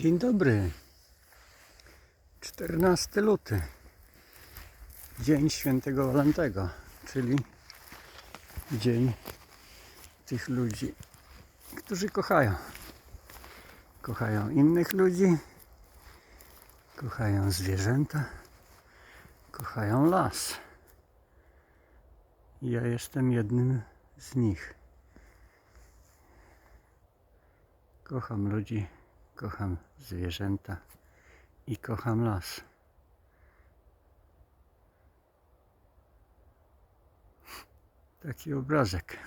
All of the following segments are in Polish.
Dzień dobry. 14 luty. Dzień świętego Walentego, czyli dzień tych ludzi, którzy kochają. Kochają innych ludzi, kochają zwierzęta, kochają las. Ja jestem jednym z nich. Kocham ludzi, kocham zwierzęta i kocham las. Taki obrazek.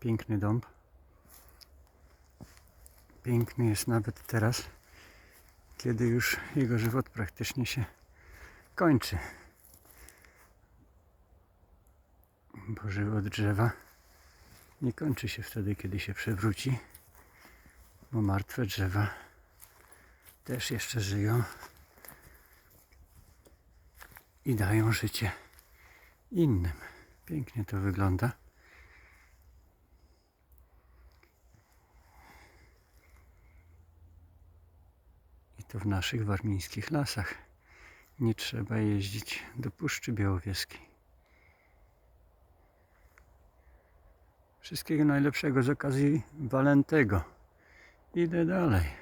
Piękny dom. Piękny jest nawet teraz, kiedy już jego żywot praktycznie się kończy. Bo żywot drzewa nie kończy się wtedy, kiedy się przewróci bo martwe drzewa też jeszcze żyją i dają życie innym. Pięknie to wygląda. I to w naszych warmińskich lasach. Nie trzeba jeździć do Puszczy Białowieskiej. Wszystkiego najlepszego z okazji Walentego. Idę dalej.